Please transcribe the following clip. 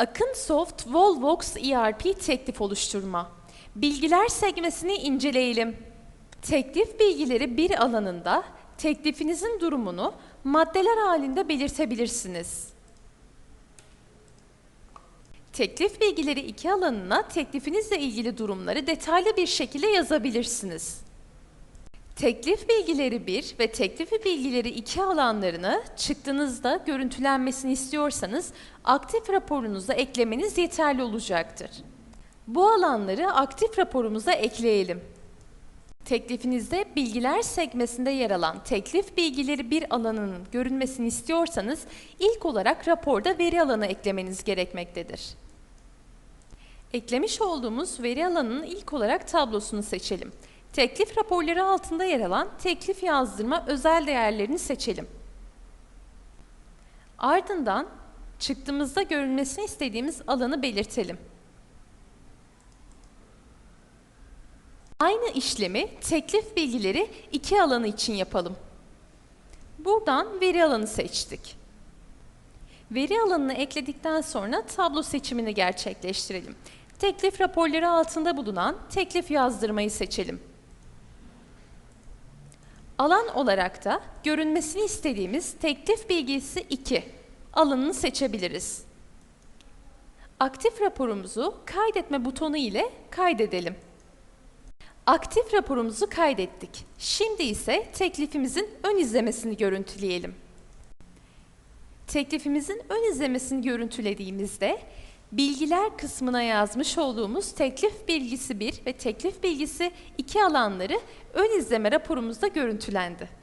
Akın Soft Volvox ERP teklif oluşturma. Bilgiler segmesini inceleyelim. Teklif bilgileri bir alanında teklifinizin durumunu maddeler halinde belirtebilirsiniz. Teklif bilgileri iki alanına teklifinizle ilgili durumları detaylı bir şekilde yazabilirsiniz. Teklif bilgileri 1 ve teklifi bilgileri 2 alanlarını çıktınızda görüntülenmesini istiyorsanız aktif raporunuza eklemeniz yeterli olacaktır. Bu alanları aktif raporumuza ekleyelim. Teklifinizde bilgiler sekmesinde yer alan teklif bilgileri bir alanının görünmesini istiyorsanız ilk olarak raporda veri alanı eklemeniz gerekmektedir. Eklemiş olduğumuz veri alanının ilk olarak tablosunu seçelim. Teklif raporları altında yer alan teklif yazdırma özel değerlerini seçelim. Ardından çıktığımızda görünmesini istediğimiz alanı belirtelim. Aynı işlemi teklif bilgileri iki alanı için yapalım. Buradan veri alanı seçtik. Veri alanını ekledikten sonra tablo seçimini gerçekleştirelim. Teklif raporları altında bulunan teklif yazdırmayı seçelim. Alan olarak da görünmesini istediğimiz teklif bilgisi 2 alanını seçebiliriz. Aktif raporumuzu kaydetme butonu ile kaydedelim. Aktif raporumuzu kaydettik. Şimdi ise teklifimizin ön izlemesini görüntüleyelim. Teklifimizin ön izlemesini görüntülediğimizde bilgiler kısmına yazmış olduğumuz teklif bilgisi 1 ve teklif bilgisi 2 alanları ön izleme raporumuzda görüntülendi.